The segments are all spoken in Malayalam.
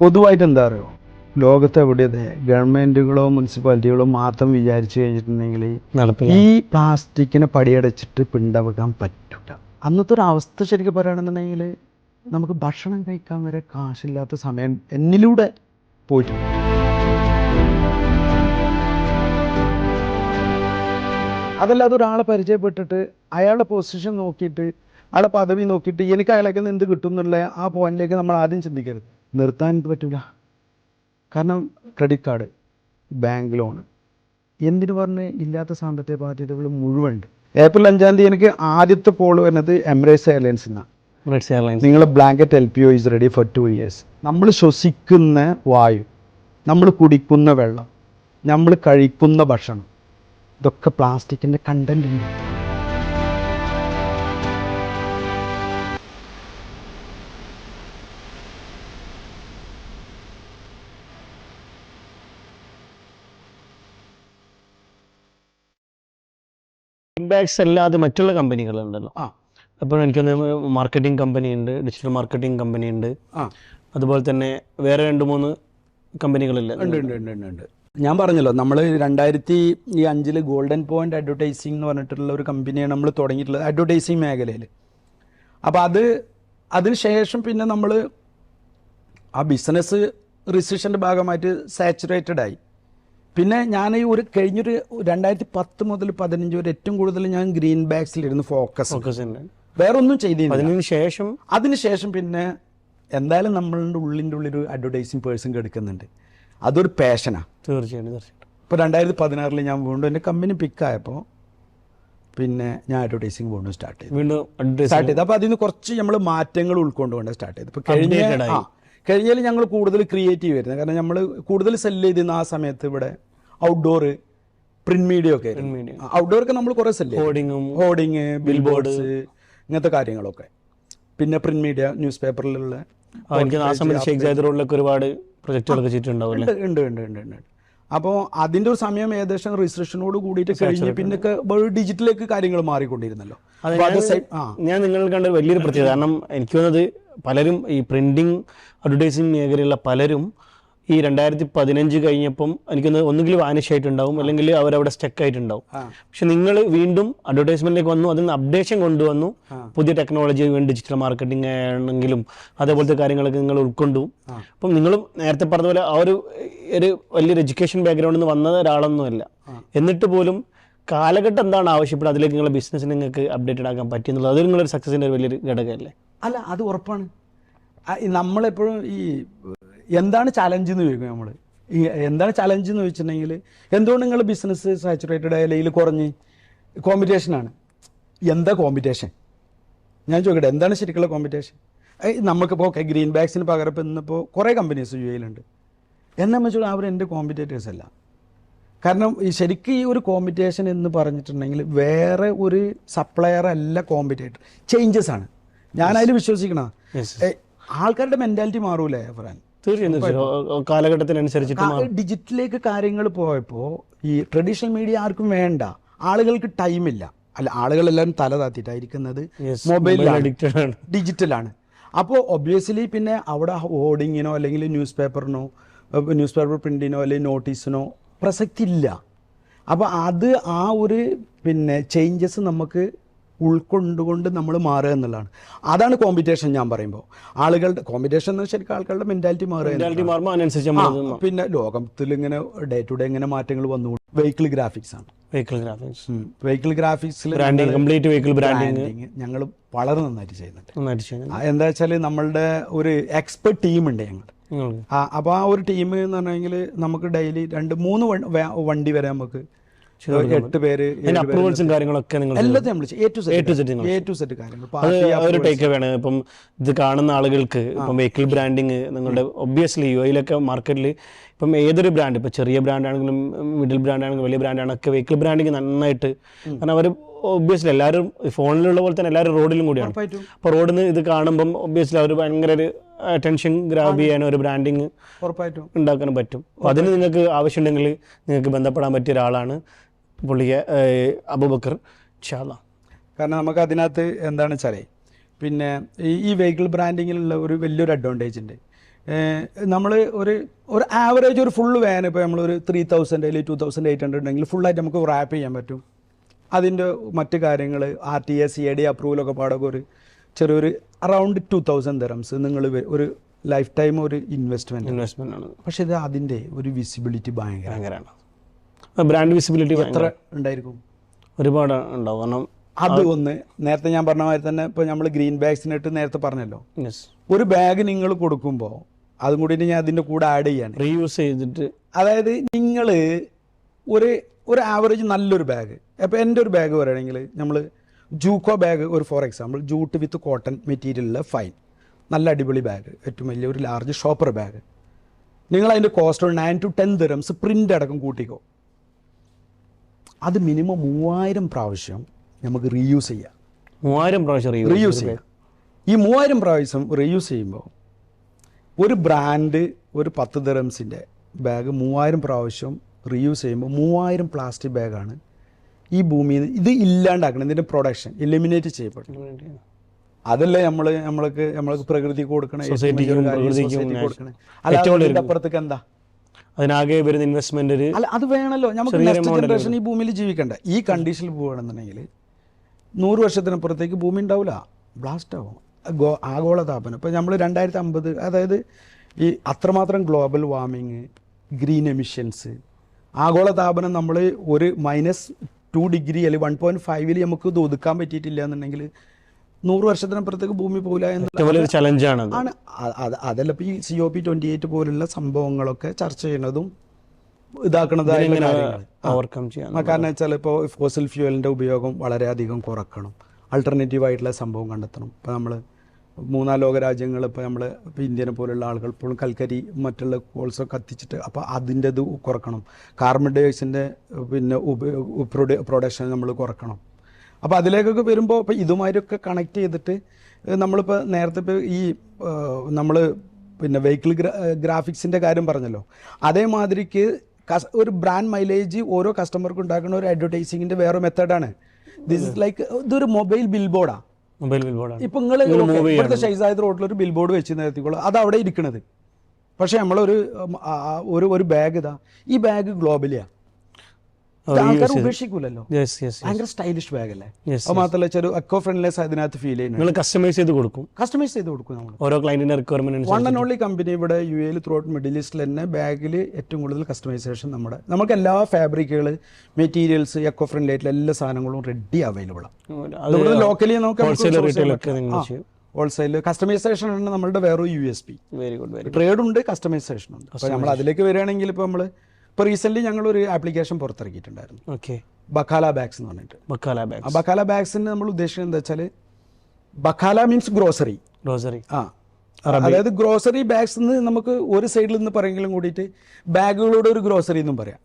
പൊതുവായിട്ട് എന്താ പറയുക ലോകത്ത് എവിടെയതെ ഗവൺമെന്റുകളോ മുനിസിപ്പാലിറ്റികളോ മാത്രം വിചാരിച്ചു കഴിഞ്ഞിട്ടുണ്ടെങ്കിൽ ഈ പ്ലാസ്റ്റിക്കിനെ പടിയടച്ചിട്ട് പിണ്ടവെക്കാൻ പറ്റില്ല അന്നത്തെ ഒരു അവസ്ഥ ശരിക്കും പറയുകയാണെന്നുണ്ടെങ്കിൽ നമുക്ക് ഭക്ഷണം കഴിക്കാൻ വരെ കാശില്ലാത്ത സമയം എന്നിലൂടെ പോയിട്ടുണ്ട് അതല്ലാതെ ഒരാളെ പരിചയപ്പെട്ടിട്ട് അയാളുടെ പൊസിഷൻ നോക്കിയിട്ട് അയാളുടെ പദവി നോക്കിയിട്ട് എനിക്ക് അയാളൊക്കെ എന്ത് കിട്ടും എന്നുള്ള ആ പോയിന്റിലേക്ക് നമ്മൾ ആദ്യം ചിന്തിക്കരുത്. നിർത്താൻ പറ്റില്ല കാരണം ക്രെഡിറ്റ് കാർഡ് ബാങ്ക് ലോൺ എന്തിനു പറഞ്ഞ് ഇല്ലാത്ത സാമ്പത്തിക ബാധ്യതകൾ മുഴുവൻ ഉണ്ട് ഏപ്രിൽ അഞ്ചാം തീയതി എനിക്ക് ആദ്യത്തെ കോൾ വരുന്നത് എമിറേറ്റ്സ് എയർലൈൻസിൽ നിന്നാണ് നിങ്ങൾ blanket L P O is ready for two years നമ്മൾ ശ്വസിക്കുന്ന വായു നമ്മൾ കുടിക്കുന്ന വെള്ളം നമ്മൾ കഴിക്കുന്ന ഭക്ഷണം ഇതൊക്കെ പ്ലാസ്റ്റിക്കിന്റെ കണ്ടന്റ് ഉണ്ട് ബാഗ്സ് അല്ലാതെ മറ്റുള്ള കമ്പനികളുണ്ടല്ലോ ആ. അപ്പോൾ എനിക്കൊന്ന് മാർക്കറ്റിംഗ് കമ്പനി ഉണ്ട് ഡിജിറ്റൽ മാർക്കറ്റിംഗ് കമ്പനി ഉണ്ട്. അതുപോലെ തന്നെ വേറെ രണ്ട് മൂന്ന് കമ്പനികളില്ല ഉണ്ട് ഉണ്ട് ഉണ്ട് ഉണ്ട് ഉണ്ട്. ഞാൻ പറഞ്ഞല്ലോ നമ്മൾ രണ്ടായിരത്തി ഈ അഞ്ചിൽ ഗോൾഡൻ പോയിന്റ് അഡ്വർടൈസിംഗ് എന്ന് പറഞ്ഞിട്ടുള്ള ഒരു കമ്പനിയാണ് നമ്മൾ തുടങ്ങിയിട്ടുള്ളത് അഡ്വർടൈസിങ് മേഖലയിൽ അപ്പോൾ അത് അതിന് ശേഷം പിന്നെ നമ്മൾ ആ ബിസിനസ് റിസിഷന്റെ ഭാഗമായിട്ട് സാച്ചുറേറ്റഡ് ആയി. പിന്നെ ഞാൻ ഈ ഒരു കഴിഞ്ഞൊരു രണ്ടായിരത്തി പത്ത് മുതൽ പതിനഞ്ച് വരെ ഏറ്റവും കൂടുതൽ ഞാൻ ഗ്രീൻ ബാഗ്സിലിരുന്ന് ഫോക്കസ് വേറൊന്നും ചെയ്തില്ല. അതിന് ശേഷം? അതിനുശേഷം പിന്നെ എന്തായാലും നമ്മളുടെ ഉള്ളിന്റെ ഉള്ളിൽ ഒരു അഡ്വർടൈസിങ് പേഴ്സൺ എടുക്കുന്നുണ്ട്. അതൊരു പാഷനാണ് തീർച്ചയായിട്ടും തീർച്ചയായിട്ടും. ഇപ്പോൾ രണ്ടായിരത്തി പതിനാറിൽ ഞാൻ വീണ്ടും എന്റെ കമ്പനി പിക്കായപ്പോൾ പിന്നെ ഞാൻ അഡ്വർടൈസിങ് വീണ്ടും സ്റ്റാർട്ട് ചെയ്തു. വീണ്ടും സ്റ്റാർട്ട് ചെയ്തു. അപ്പോൾ അതിൽ നിന്ന് കുറച്ച് നമ്മൾ മാറ്റങ്ങൾ ഉൾക്കൊണ്ടുകൊണ്ട് സ്റ്റാർട്ട് ചെയ്തു ഇപ്പോൾ കഴിഞ്ഞ കഴിഞ്ഞാൽ ഞങ്ങൾ കൂടുതൽ ക്രിയേറ്റീവ് ആയിരുന്നു. കാരണം നമ്മൾ കൂടുതൽ സെൽ ചെയ്തിരുന്ന ആ സമയത്ത് ഇവിടെ ഔട്ട്ഡോർ പ്രിന്റ് മീഡിയ ഒക്കെ. ഔട്ട്ഡോർ ഒക്കെ നമ്മൾ കുറേ സെൽ ഹോർഡിങ്ങും ഹോർഡിങ് ബിൽ ബോർഡ്സ് ഇങ്ങനത്തെ കാര്യങ്ങളൊക്കെ. പിന്നെ പ്രിന്റ് മീഡിയ ന്യൂസ് പേപ്പറിലുള്ള ഒരുപാട് പ്രൊജക്റ്റുകളൊക്കെ ചെയ്തിട്ടുണ്ടാവും അല്ലേ ഉണ്ട് ഉണ്ട് ഉണ്ട് ഉണ്ട് ഉണ്ട്. അപ്പോൾ അതിന്റെ ഒരു സമയം ഏകദേശം രജിസ്ട്രേഷനോട് കൂടിയിട്ട് കഴിഞ്ഞ് പിന്നെ ഡിജിറ്റലേക്ക് കാര്യങ്ങൾ മാറിക്കൊണ്ടിരുന്നല്ലോ. ഞാൻ നിങ്ങൾ കണ്ട വലിയൊരു പ്രത്യേകത. കാരണം എനിക്ക് തോന്നുന്നത് പലരും ഈ പ്രിന്റിംഗ് അഡ്വർടൈസിങ് മേഖലയിലുള്ള പലരും ഈ രണ്ടായിരത്തി പതിനഞ്ച് കഴിഞ്ഞപ്പം എനിക്കൊന്ന് ഒന്നുകിൽ വാനിഷ് ആയിട്ടുണ്ടാവും അല്ലെങ്കിൽ അവരവിടെ സ്റ്റക്ക് ആയിട്ടുണ്ടാവും. പക്ഷെ നിങ്ങൾ വീണ്ടും അഡ്വർടൈസ്മെന്റിലേക്ക് വന്നു അതിൽ നിന്ന് അപ്ഡേഷൻ കൊണ്ടുവന്നു. പുതിയ ടെക്നോളജി ഡിജിറ്റൽ മാർക്കറ്റിംഗ് ആണെങ്കിലും അതേപോലത്തെ കാര്യങ്ങളൊക്കെ നിങ്ങൾ ഉൾക്കൊണ്ടു. അപ്പം നിങ്ങൾ നേരത്തെ പറഞ്ഞ പോലെ ആ ഒരു ഒരു വലിയൊരു എഡ്യൂക്കേഷൻ ബാക്ക്ഗ്രൗണ്ടിൽ നിന്ന് വന്ന ഒരാളൊന്നുമല്ല എന്നിട്ട് പോലും കാലഘട്ടം എന്താണ് ആവശ്യപ്പെടുന്നത്? അതിലേക്ക് നിങ്ങളുടെ ബിസിനസ്സിന് നിങ്ങൾക്ക് അപ്ഡേറ്റഡ് ആക്കാൻ പറ്റിയെന്നുള്ളത്. അത് നിങ്ങളൊരു സക്സസിന്റെ ഒരു വലിയൊരു ഘടകമല്ലേ? അല്ല അത് ഉറപ്പാണ്. നമ്മളെപ്പോഴും ഈ എന്താണ് ചലഞ്ച് എന്ന് ചോദിക്കും നമ്മൾ ഈ എന്താണ് ചലഞ്ച് എന്ന് ചോദിച്ചിട്ടുണ്ടെങ്കിൽ എന്തുകൊണ്ട് നിങ്ങൾ ബിസിനസ് സാച്ചുറേറ്റഡ് അല്ലെങ്കിൽ കുറഞ്ഞ്? കോമ്പറ്റീഷനാണ് എന്താ കോമ്പറ്റീഷൻ ഞാൻ ചോദിക്കട്ടെ എന്താണ് ശരിക്കുള്ള കോമ്പറ്റീഷൻ നമുക്കിപ്പോൾ ഓക്കെ ഗ്രീൻ ബാഗ്സിന് പകരം ഇപ്പം ഇന്നിപ്പോൾ കുറേ കമ്പനീസ് യു എയിലുണ്ട് എന്നെ വെച്ചാൽ അവർ എന്റെ കോമ്പറ്റേറ്റേഴ്സ് അല്ല. കാരണം ഈ ശരിക്കും ഈ ഒരു കോമ്പറ്റീഷൻ എന്ന് പറഞ്ഞിട്ടുണ്ടെങ്കിൽ വേറെ ഒരു സപ്ലയർ അല്ല കോമ്പറ്റേറ്റർ ചേഞ്ചസ് ആണ്. ഞാൻ അതിൽ വിശ്വസിക്കണ. ആൾക്കാരുടെ മെന്റാലിറ്റി മാറൂലേ ഫറാൻ തീർച്ചയായും ഡിജിറ്റലിലേക്ക് കാര്യങ്ങൾ പോയപ്പോൾ ഈ ട്രഡീഷണൽ മീഡിയ ആർക്കും വേണ്ട. ആളുകൾക്ക് ടൈം ഇല്ല. അല്ല ആളുകളെല്ലാം തല താത്തിട്ടായിരിക്കുന്നത് ആണ്. ഡിജിറ്റലാണ് അപ്പോൾ ഒബ്വിയസ്ലി പിന്നെ അവിടെ ഹോർഡിങ്ങിനോ അല്ലെങ്കിൽ ന്യൂസ് പേപ്പറിനോ ന്യൂസ് പേപ്പർ പ്രിന്റിനോ അല്ലെങ്കിൽ നോട്ടീസിനോ പ്രസക്തി ഇല്ല അപ്പോൾ അത് ആ ഒരു പിന്നെ ചേഞ്ചസ് നമുക്ക് ഉൾക്കൊണ്ടുകൊണ്ട് നമ്മൾ മാറുക എന്നുള്ളതാണ്. അതാണ് കോമ്പറ്റീഷൻ ഞാൻ പറയുമ്പോൾ ആളുകളുടെ കോമ്പറ്റീഷൻ എന്ന് ശരിക്കും ആൾക്കാരുടെ മെന്റാലിറ്റി മാറുക പിന്നെ ലോകത്തിൽ ഇങ്ങനെ ഡേ ടു ഡേ ഇങ്ങനെ മാറ്റങ്ങൾ വന്നു. വെഹിക്കിൾ ഗ്രാഫിക്സ് ആണ്. വെഹിക്കിൾ ഗ്രാഫിക്സ് വെഹിക്കിൾ ഗ്രാഫിക്സിൽ ബ്രാൻഡിങ് കംപ്ലീറ്റ് വെഹിക്കിൾ ബ്രാൻഡിങ് ഞങ്ങൾ വളരെ നന്നായിട്ട് ചെയ്യുന്നുണ്ട്. എന്താ വെച്ചാൽ നമ്മളുടെ ഒരു എക്സ്പെർട്ട് ടീം ഉണ്ട് ഞങ്ങൾ അപ്പൊ ആ അപ്പോൾ ആ ഒരു ടീം എന്ന് പറഞ്ഞെങ്കിൽ നമുക്ക് ഡെയിലി രണ്ട് മൂന്ന് വണ്ടി വരെ നമുക്ക് എട്ട് പേര് അതിന്റെ പേര് അപ്രൂവൽസും കാര്യങ്ങളൊക്കെ നിങ്ങൾ നമ്മൾ A to Z A to Z കാര്യങ്ങൾ ഒരു ടേക്ക് വേണം ഇപ്പം ഇത് കാണുന്ന ആളുകൾക്ക് ഇപ്പം വെഹിക്കിൾ ബ്രാൻഡിങ് നിങ്ങളുടെ ഒബ്വിയസ്ലി യു ഐയിലൊക്കെ മാർക്കറ്റിൽ ഇപ്പം ഏതൊരു ബ്രാൻഡ് ഇപ്പം ചെറിയ ബ്രാൻഡ് ആണെങ്കിലും മിഡിൽ ബ്രാൻഡ് ആണെങ്കിലും വലിയ ബ്രാൻഡ് ആണെങ്കിലും വെഹിക്കിൾ ബ്രാൻഡിങ് നന്നായിട്ട് കാരണം അവർ ഒബ്വിയസ്ലി എല്ലാവരും ഫോണിലുള്ള പോലെ തന്നെ എല്ലാവരും റോഡിലും കൂടിയാണ്. അപ്പോൾ റോഡിൽ നിന്ന് ഇത് കാണുമ്പം ഒബ്വിയസ്ലി അവർ ഭയങ്കര ഒരു ടെൻഷൻ ഗ്രാബ് ചെയ്യാനും ഒരു ബ്രാൻഡിങ് ഉണ്ടാക്കാനും പറ്റും. അപ്പോൾ അതിന് നിങ്ങൾക്ക് ആവശ്യമുണ്ടെങ്കിൽ നിങ്ങൾക്ക് ബന്ധപ്പെടാൻ പറ്റിയ ഒരാളാണ്. പുള്ളിയെ അബുബക്കർ ഷാല കാരണം നമുക്ക് അതിനകത്ത് എന്താണ് വെച്ചാലേ പിന്നെ ഈ ഈ വെഹിക്കിൾ ബ്രാൻഡിങ്ങിലുള്ള ഒരു വലിയൊരു അഡ്വാന്റേജ് ഉണ്ട്. നമ്മൾ ഒരു ഒരു ആവറേജ് ഒരു ഫുള്ള് വാൻ ഇപ്പോൾ നമ്മളൊരു ത്രീ തൗസൻഡ് അല്ലെങ്കിൽ ടു തൗസൻഡ് എയ്റ്റ് ഹൺഡ്രഡ് ഉണ്ടെങ്കിൽ ഫുള്ളായിട്ട് നമുക്ക് റാപ്പ് ചെയ്യാൻ പറ്റും. അതിന്റെ മറ്റു കാര്യങ്ങൾ R T S C A D അപ്രൂവലൊക്കെ പാടൊക്കെ ഒരു ചെറിയൊരു അറൗണ്ട് ടു തൗസൻഡ് തെറംസ് നിങ്ങൾ ഒരു ലൈഫ് ടൈം ഒരു ഇൻവെസ്റ്റ്മെന്റ് ഇൻവെസ്റ്റ്മെന്റ് ആണ്. പക്ഷേ ഇത് അതിന്റെ ഒരു വിസിബിലിറ്റി ഭയങ്കര ഭയങ്കരമാണ്. ബ്രാൻഡ് വിസിബിലിറ്റി എത്ര ഉണ്ടായിരിക്കും? ഒരുപാട് ഉണ്ടാവും. കാരണം അത് ഒന്ന്. നേരത്തെ ഞാൻ പറഞ്ഞ മാതിരി തന്നെ ഇപ്പോൾ നമ്മൾ ഗ്രീൻ ബാഗ്സിനിട്ട് നേരത്തെ പറഞ്ഞല്ലോ. യെസ് ഒരു ബാഗ് നിങ്ങൾ കൊടുക്കുമ്പോൾ അതും കൂടി ഞാൻ അതിന്റെ കൂടെ ആഡ് ചെയ്യാണ്. റീയൂസ് ചെയ്തിട്ട് അതായത് നിങ്ങൾ ഒരു ഒരു ആവറേജ് നല്ലൊരു ബാഗ് അപ്പോൾ എന്റെ ഒരു ബാഗ് പറയുകയാണെങ്കിൽ നമ്മൾ ജൂക്കോ ബാഗ് ഒരു for example jute with cotton മെറ്റീരിയലിലെ fine നല്ല അടിപൊളി ബാഗ് ഏറ്റവും വലിയ ഒരു ലാർജ് ഷോപ്പർ ബാഗ് നിങ്ങൾ അതിന്റെ cost nine to ten dirhams print അടക്കം കൂട്ടിക്കോ. അത് മിനിമം മൂവായിരം പ്രാവശ്യം നമുക്ക് റീയൂസ് ചെയ്യാം. മൂവായിരം പ്രാവശ്യം റീയൂസ് ചെയ്യാം. ഈ മൂവായിരം പ്രാവശ്യം റീയൂസ് ചെയ്യുമ്പോൾ ഒരു ബ്രാൻഡ് ഒരു പത്ത് ദറംസിന്റെ ബാഗ് മൂവായിരം പ്രാവശ്യം റീയൂസ് ചെയ്യുമ്പോൾ മൂവായിരം പ്ലാസ്റ്റിക് ബാഗാണ് ഈ ഭൂമിയിൽ ഇത് ഇല്ലാണ്ടാക്കണം ഇതിന്റെ പ്രൊഡക്ഷൻ എലിമിനേറ്റ് ചെയ്യപ്പെടും. അതല്ലേ നമ്മൾ നമ്മൾക്ക് നമ്മൾക്ക് കൊടുക്കണേ പ്രകൃതിക്കും കൊടുക്കണേ വലിയ അതിന്റെ അപ്പുറത്തേക്ക് എന്താ? അതിനാകെ വരുന്ന ഇൻവെസ്റ്റ്മെന്റ് അല്ല അത് വേണമല്ലോ നമുക്ക് നെക്സ്റ്റ് ജനറേഷൻ ഈ ഭൂമിയിൽ ജീവിക്കണ്ട? ഈ കണ്ടീഷനിൽ പോവുകയാണെന്നുണ്ടെങ്കിൽ നൂറ് വർഷത്തിനപ്പുറത്തേക്ക് ഭൂമി ഉണ്ടാവില്ല ബ്ലാസ്റ്റ് ആവും. ഗോ ആഗോളതാപനം. ഇപ്പോൾ നമ്മൾ രണ്ടായിരത്തി അമ്പത് അതായത് ഈ അത്രമാത്രം ഗ്ലോബൽ വാർമിങ് ഗ്രീൻ എമിഷൻസ് ആഗോളതാപനം നമ്മൾ ഒരു മൈനസ് ടു ഡിഗ്രി അല്ലെങ്കിൽ വൺ പോയിന്റ് ഫൈവിൽ നമുക്ക് ഇത് ഒതുക്കാൻ പറ്റിയിട്ടില്ല എന്നുണ്ടെങ്കിൽ നൂറ് വർഷത്തിനപ്പുറത്തേക്ക് ഭൂമി പോകില്ല എന്ന് ഏറ്റവും ചലഞ്ചാണ് ആണ്. അതല്ല ഇപ്പൊ ഈ C O P twenty eight പോലുള്ള സംഭവങ്ങളൊക്കെ ചർച്ച ചെയ്യുന്നതും ഇതാക്കണതായുള്ള എങ്ങനെ ഓവർകം കാരണം വെച്ചാൽ ഇപ്പോൾ ഫോസിൽ ഫ്യൂവലിന്റെ ഉപയോഗം വളരെയധികം കുറക്കണം. അൾട്ടർനേറ്റീവ് ആയിട്ടുള്ള സംഭവം കണ്ടെത്തണം. ഇപ്പോൾ നമ്മൾ മൂന്നാം ലോക രാജ്യങ്ങൾ ഇപ്പോൾ നമ്മൾ ഇപ്പോൾ ഇന്ത്യനെ പോലുള്ള ആളുകൾ ഇപ്പോഴും കൽക്കരി മറ്റുള്ള കോൾസോ കത്തിച്ചിട്ട് അപ്പോൾ അതിന്റെ ഇത് കുറക്കണം കാർബൺ ഡൈ ഓക്സൈഡിന്റെ പിന്നെ പ്രൊഡക്ഷൻ നമ്മൾ കുറക്കണം. അപ്പോൾ അതിലേക്കൊക്കെ വരുമ്പോൾ ഇപ്പോൾ ഇതുമായിട്ടൊക്കെ കണക്ട് ചെയ്തിട്ട് നമ്മളിപ്പോൾ നേരത്തെ ഇപ്പോൾ ഈ നമ്മൾ പിന്നെ വെഹിക്കിൾ ഗ്രാഫിക്സിന്റെ കാര്യം പറഞ്ഞല്ലോ. അതേമാതിരിക്ക് കസ്- ഒരു ബ്രാൻഡ് മൈലേജ് ഓരോ കസ്റ്റമർക്കും ഉണ്ടാക്കുന്ന ഒരു അഡ്വർടൈസിങ്ങിന്റെ വേറെ മെത്തേഡാണ് ദിസ് ഇസ് ലൈക്ക് ഇതൊരു മൊബൈൽ ബിൽ ബോർഡാണ് മൊബൈൽ ബിൽബോർഡാണ് ഇപ്പം നിങ്ങൾ ഇവിടുത്തെ ഷൈസായത് റോഡിൽ ഒരു ബിൽ ബോർഡ് വെച്ച് നിർത്തിക്കോളൂ. അത് അവിടെ ഇരിക്കണത്. പക്ഷേ നമ്മളൊരു ഒരു ഒരു ബാഗ് ഇതാ. ഈ ബാഗ് ഗ്ലോബലിയാണ് ആൾക്കാർ ഉപേക്ഷിക്കൂലല്ലോ. ഭയങ്കര സ്റ്റൈലിഷ് ബാഗ് അല്ലേ? അത് മാത്രമല്ല ചെറു എക്കോ ഫ്രണ്ട്ലെസ് അതിനകത്ത് ഫീൽ നിങ്ങൾ കസ്റ്റമൈസ് ചെയ്ത് കൊടുക്കും. കസ്റ്റമൈസ് ചെയ്ത് കൊടുക്കും നമ്മൾ ഓരോ ക്ലയന്റിന്റെ requirement one and only company ഇവിടെ യു എയിൽ ത്രൂ ഔട്ട് മിഡിൽ ഈസ്റ്റിൽ തന്നെ ബാഗിൽ ഏറ്റവും കൂടുതൽ കസ്റ്റമൈസേഷൻ നമ്മുടെ നമുക്ക് എല്ലാ ഫാബ്രിക്കുകൾ മെറ്റീരിയൽസ് എക്കോ ഫ്രണ്ട്ലി ആയിട്ടുള്ള എല്ലാ സാധനങ്ങളും റെഡി അവൈലബിൾ ആണ് ലോക്കലി നമുക്ക് ഹോൾസെയിൽ കസ്റ്റമൈസേഷൻ ആണ് നമ്മളുടെ വേറെ U S P very good trade ഉണ്ട് കസ്റ്റമൈസേഷൻ ഉണ്ട്. അപ്പോൾ നമ്മൾ അതിലേക്ക് വരികയാണെങ്കിൽ ഇപ്പോൾ നമ്മൾ ഇപ്പോൾ ഞങ്ങൾ ഒരു ആപ്ലിക്കേഷൻ പുറത്തിറക്കിയിട്ടുണ്ടായിരുന്നു. ഓക്കെ ബക്കാല ബാഗ്സ് എന്ന് പറഞ്ഞിട്ട്. ബക്കാല ആ ബാഗ് ബക്കാല ബാഗ്സിന് നമ്മൾ ഉദ്ദേശിക്കുന്നത് എന്താ വെച്ചാൽ ബക്കാല മീൻസ് ഗ്രോസറി ഗ്രോസറി ആ. അതായത് ഗ്രോസറി ബാഗ്സ് എന്ന് നമുക്ക് ഒരു സൈഡിൽ നിന്ന് പറയെങ്കിലും കൂടിയിട്ട് ബാഗുകളുടെ ഒരു ഗ്രോസറി എന്നും പറയാം.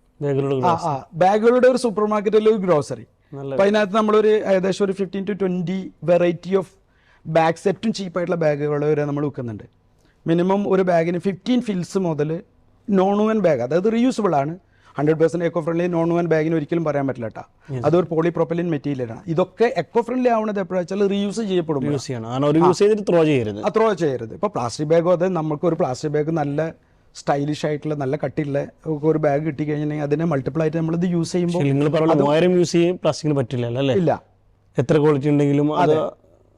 ബാഗുകളുടെ ഒരു സൂപ്പർ മാർക്കറ്റിലെ ഒരു ഗ്രോസറി അപ്പൊ അതിനകത്ത് നമ്മളൊരു ഏകദേശം ഒരു fifteen to twenty variety of bags ഏറ്റവും ചീപ്പായിട്ടുള്ള ബാഗുകൾ വരെ നമ്മൾ വിൽക്കുന്നുണ്ട്. മിനിമം ഒരു ബാഗിന് ഫിഫ്റ്റീൻ ഫിൽസ് മുതൽ നോൺ വൻ ബാഗ് അതായത് റീയൂസബിൾ ആണ്. Hundred percent eco friendly non woven ബാഗിന് ഒരിക്കലും പറയാൻ പറ്റില്ല കേട്ടോ അതൊരു പോളി പ്രൊപ്പലിൻ മെറ്റീരിയലാണ് ഇതൊക്കെ എക്കോ ഫ്രണ്ട്ലി ആവുന്നത് എപ്പോഴാച്ചാൽ റീയൂസ് ചെയ്യപ്പെടും. യൂസ് ചെയ്യണം. യൂസ് ചെയ്തിട്ട് ത്രോ ചെയ്യരുത്. ത്രോ ചെയ്യരുത്. ഇപ്പോൾ പ്ലാസ്റ്റിക് ബാഗോ അത് നമുക്ക് ഒരു പ്ലാസ്റ്റിക് ബാഗ് നല്ല സ്റ്റൈലിഷ് ആയിട്ടുള്ള നല്ല കട്ടിയുള്ള ഒരു ബാഗ് കിട്ടി കഴിഞ്ഞിട്ടുണ്ടെങ്കിൽ അതിനെ മൾട്ടിപ്പിൾ ആയിട്ട് നമ്മളിത് യൂസ് ചെയ്യുമ്പോൾ നിങ്ങൾ പറഞ്ഞ മൂവായിരം യൂസ് ചെയ്യും പ്ലാസ്റ്റിക്കിന് പറ്റില്ല അല്ലേ? ഇല്ല. എത്ര ക്വാളിറ്റി ഉണ്ടെങ്കിലും അത്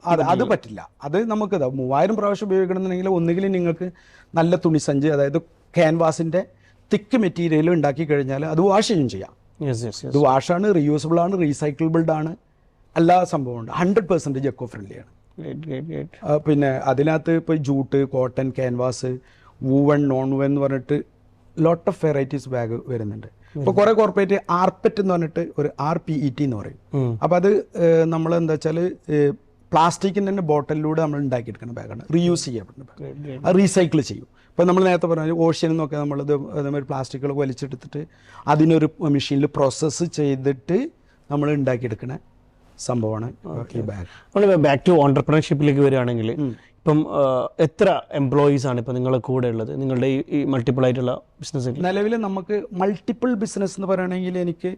അത്. അത് പറ്റില്ല. അത് നമുക്ക് ഇതാ മൂവായിരം പ്രാവശ്യം ഉപയോഗിക്കണമെന്നുണ്ടെങ്കിൽ ഒന്നുകിൽ നിങ്ങൾക്ക് നല്ല തുണിസഞ്ച് അതായത് ക്യാൻവാസിന്റെ തിക്ക് മെറ്റീരിയൽ ഉണ്ടാക്കി കഴിഞ്ഞാൽ അത് വാഷ് ചെയ്യും ചെയ്യാം. ഇത് വാഷാണ് റീയൂസബിൾ ആണ് റീസൈക്കിൾബിൾഡ് ആണ്. എല്ലാ സംഭവമുണ്ട് ഹൺഡ്രഡ് പെർസെന്റേജ് എക്കോ ഫ്രണ്ട്ലിയാണ് പിന്നെ അതിനകത്ത് ഇപ്പോൾ jute cotton canvas woven non woven എന്ന് പറഞ്ഞിട്ട് ലോട്ട് ഓഫ് വെറൈറ്റീസ് ബാഗ് വരുന്നുണ്ട്. ഇപ്പോൾ കുറേ കോർപ്പറേറ്റ് ആർപെറ്റ് എന്ന് പറഞ്ഞിട്ട് ഒരു ആർ പി ഇ ടി എന്ന് പറയും. അപ്പോൾ അത് നമ്മൾ എന്താ വെച്ചാൽ പ്ലാസ്റ്റിക്കിന്റെ തന്നെ ബോട്ടലിലൂടെ നമ്മൾ ഉണ്ടാക്കിയെടുക്കുന്ന ബാഗാണ് റീയൂസ് ചെയ്യപ്പെടുന്ന ബാഗ് അത് റീസൈക്കിൾ ചെയ്യും. ഇപ്പോൾ നമ്മൾ നേരത്തെ പറഞ്ഞ ഓഷ്യൻ എന്നൊക്കെ നമ്മളിത് അതേമാതിരി പ്ലാസ്റ്റിക്കുകൾ വലിച്ചെടുത്തിട്ട് അതിനൊരു മെഷീനിൽ പ്രോസസ്സ് ചെയ്തിട്ട് നമ്മൾ ഉണ്ടാക്കിയെടുക്കുന്ന സംഭവമാണ് ഈ ബാഗ് നമ്മൾ ബാക്ക് ടു ഓണ്ടർപ്രണർഷിപ്പിലേക്ക് വരികയാണെങ്കിൽ ഇപ്പം എത്ര എംപ്ലോയീസ് ആണ് ഇപ്പം നിങ്ങളെ കൂടെ ഉള്ളത്? നിങ്ങളുടെ ഈ മൾട്ടിപ്പിൾ ആയിട്ടുള്ള ബിസിനസ് നിലവിൽ നമുക്ക് മൾട്ടിപ്പിൾ ബിസിനസ് എന്ന് പറയുകയാണെങ്കിൽ എനിക്ക്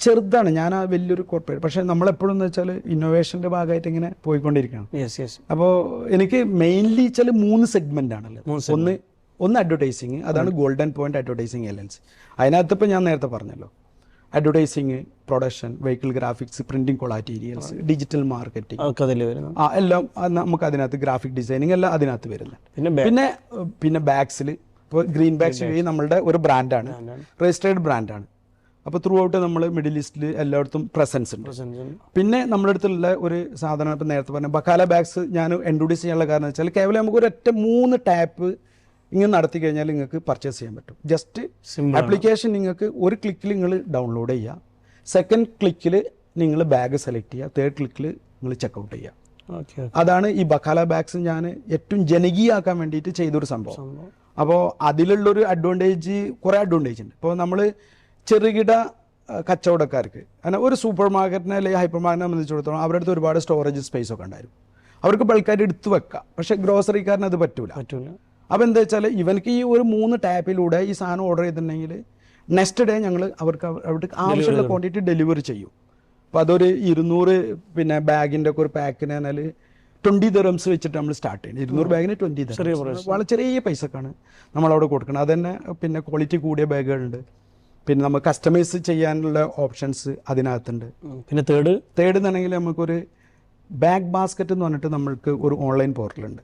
ചെറുതാണ്. ഞാൻ ആ വലിയൊരു കോർപ്പറേറ്റ് പക്ഷേ നമ്മളെപ്പോഴും എന്ന് വെച്ചാൽ ഇന്നോവേഷന്റെ ഭാഗമായിട്ട് ഇങ്ങനെ പോയിക്കൊണ്ടിരിക്കണം അപ്പോൾ എനിക്ക് മെയിൻലി വെച്ചാൽ മൂന്ന് സെഗ്മെന്റ് ആണല്ലോ ഒന്ന് ഒന്ന് അഡ്വർടൈസിങ് അതാണ് ഗോൾഡൻ പോയിന്റ് അഡ്വർടൈസിങ് എലൻസ് അതിനകത്ത് ഇപ്പോൾ ഞാൻ നേരത്തെ പറഞ്ഞല്ലോ. Advertising production vehicle graphics printing collaterals digital marketing ആ എല്ലാം നമുക്ക് അതിനകത്ത് ഗ്രാഫിക് ഡിസൈനിങ് എല്ലാം അതിനകത്ത് വരുന്നുണ്ട് പിന്നെ പിന്നെ ബാഗ്സിൽ ഇപ്പോൾ ഗ്രീൻ ബാഗ്സ് നമ്മളുടെ ഒരു ബ്രാൻഡാണ് രജിസ്റ്റേർഡ് ബ്രാൻഡാണ് അപ്പോൾ ത്രൂ ഔട്ട് നമ്മൾ മിഡിൽ ഈസ്റ്റിൽ എല്ലായിടത്തും പ്രസൻസ് ഉണ്ട്. പിന്നെ നമ്മുടെ അടുത്തുള്ള ഒരു സാധനം ഇപ്പം നേരത്തെ പറഞ്ഞ ബക്കാല ബാഗ്സ് ഞാൻ ഇൻട്രൊഡ്യൂസ് ചെയ്യാനുള്ള കാരണം വെച്ചാൽ കേവലം നമുക്ക് ഒരൊറ്റ മൂന്ന് ടാപ്പ് ഇങ്ങനെ നടത്തി കഴിഞ്ഞാൽ നിങ്ങൾക്ക് പർച്ചേസ് ചെയ്യാൻ പറ്റും. ജസ്റ്റ് ആപ്ലിക്കേഷൻ നിങ്ങൾക്ക് ഒരു ക്ലിക്കിൽ നിങ്ങൾ ഡൗൺലോഡ് ചെയ്യുക. സെക്കൻഡ് ക്ലിക്കിൽ നിങ്ങൾ ബാഗ് സെലക്ട് ചെയ്യുക. തേർഡ് ക്ലിക്കിൽ നിങ്ങൾ ചെക്കൗട്ട് ചെയ്യുക. അതാണ് ഈ ബക്കാല ബാഗ്സ് ഞാൻ ഏറ്റവും ജനകീയമാക്കാൻ വേണ്ടിയിട്ട് ചെയ്തൊരു സംഭവം. അപ്പോൾ അതിലുള്ളൊരു അഡ്വാന്റേജ് കുറേ അഡ്വാന്റേജ് ഉണ്ട്. ഇപ്പോൾ നമ്മൾ ചെറുകിട കച്ചവടക്കാർക്ക്. അങ്ങനെ ഒരു സൂപ്പർ മാർക്കറ്റിനെ അല്ലെങ്കിൽ ഹൈപ്പർ മാർക്കറ്റിനെ സംബന്ധിച്ചിടത്തോളം അവരുടെ അടുത്ത് ഒരുപാട് സ്റ്റോറേജ് സ്പേസ് ഒക്കെ ഉണ്ടായിരുന്നു. അവർക്ക് ബൾക്കായിട്ട് എടുത്തു വെക്കാം. പക്ഷേ ഗ്രോസറിക്കാരന് അത് പറ്റൂല. പറ്റൂല. അപ്പോൾ എന്താ വെച്ചാൽ ഇവനക്ക് ഈ ഒരു മൂന്ന് ടാപ്പിലൂടെ ഈ സാധനം ഓർഡർ ചെയ്തിട്ടുണ്ടെങ്കിൽ നെക്സ്റ്റ് ഡേ ഞങ്ങൾ അവർക്ക് അവിടെ അവർക്ക് ആവശ്യമുള്ള ക്വാണ്ടിറ്റി ഡെലിവറി ചെയ്യും. അപ്പോൾ അതൊരു ഇരുന്നൂറ് പിന്നെ ബാഗിന്റെ ഒക്കെ ഒരു പാക്കിന് എന്നാൽ ട്വന്റി ദറംസ് വെച്ചിട്ട് നമ്മൾ സ്റ്റാർട്ട് ചെയ്യുന്നത് ഇരുന്നൂറ് ബാഗിന് ട്വന്റി ദറംസ് വളരെ ചെറിയ പൈസക്കാണ് നമ്മളവിടെ കൊടുക്കുന്നത് അത് തന്നെ പിന്നെ ക്വാളിറ്റി കൂടിയ ബാഗുകളുണ്ട് പിന്നെ നമുക്ക് കസ്റ്റമൈസ് ചെയ്യാനുള്ള ഓപ്ഷൻസ് അതിനകത്തുണ്ട്. പിന്നെ തേർഡ് തേർഡ് എന്നാണെങ്കിൽ നമുക്കൊരു ബാഗ് ബാസ്ക്കറ്റ് എന്ന് പറഞ്ഞിട്ട് നമ്മൾക്ക് ഒരു ഓൺലൈൻ പോർട്ടലുണ്ട്